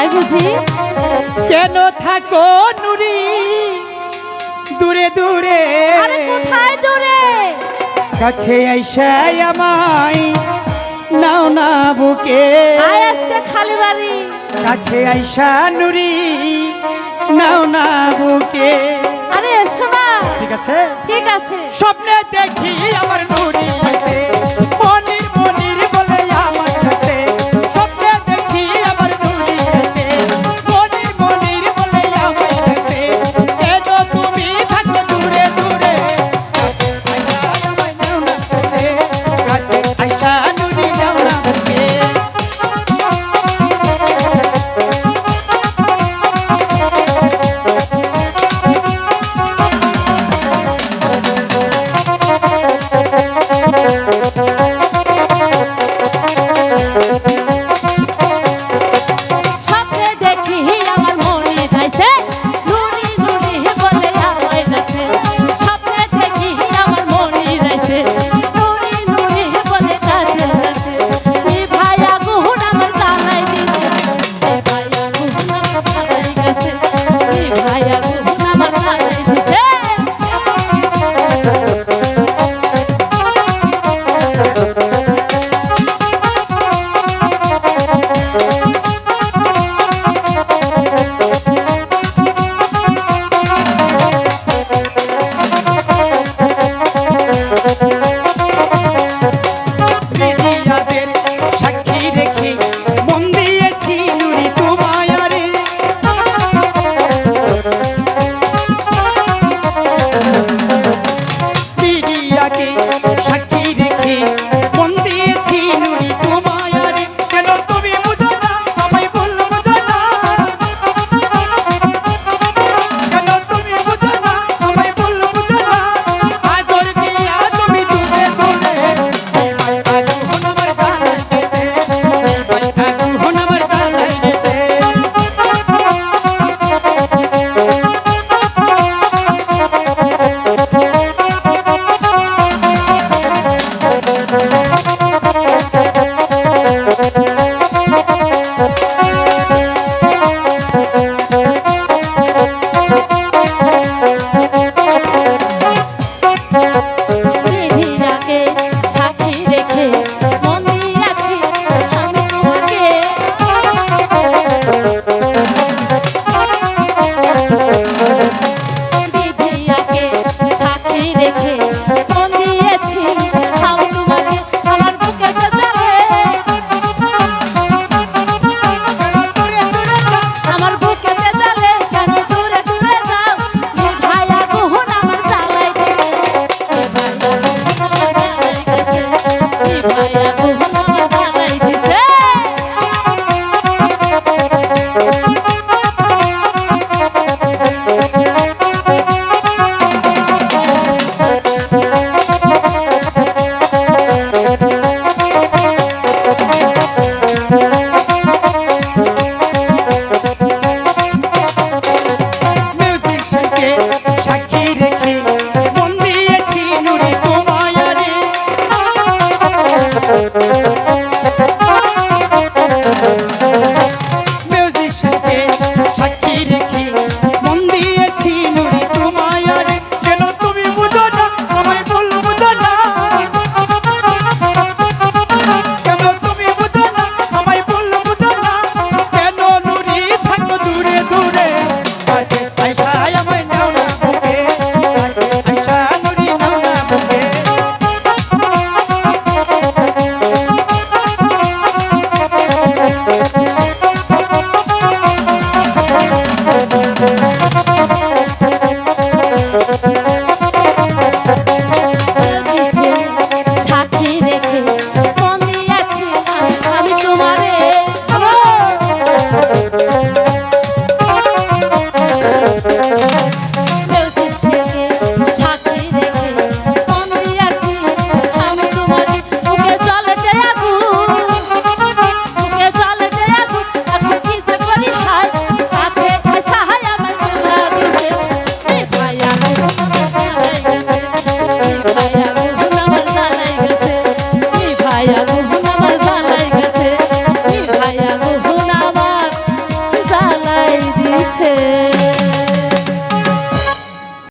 তাই বুঝি? কেন থাকো নুরি? দূরে দূরে। কোথায় দূরে? কাছে আইসা আমাই নাও না বুকে। আয় খালি বাড়ি। কাছে আইসা নুরি নাও না বুকে। আরে এসো ঠিক আছে? ঠিক আছে। স্বপ্নে দেখি আমার নুরি।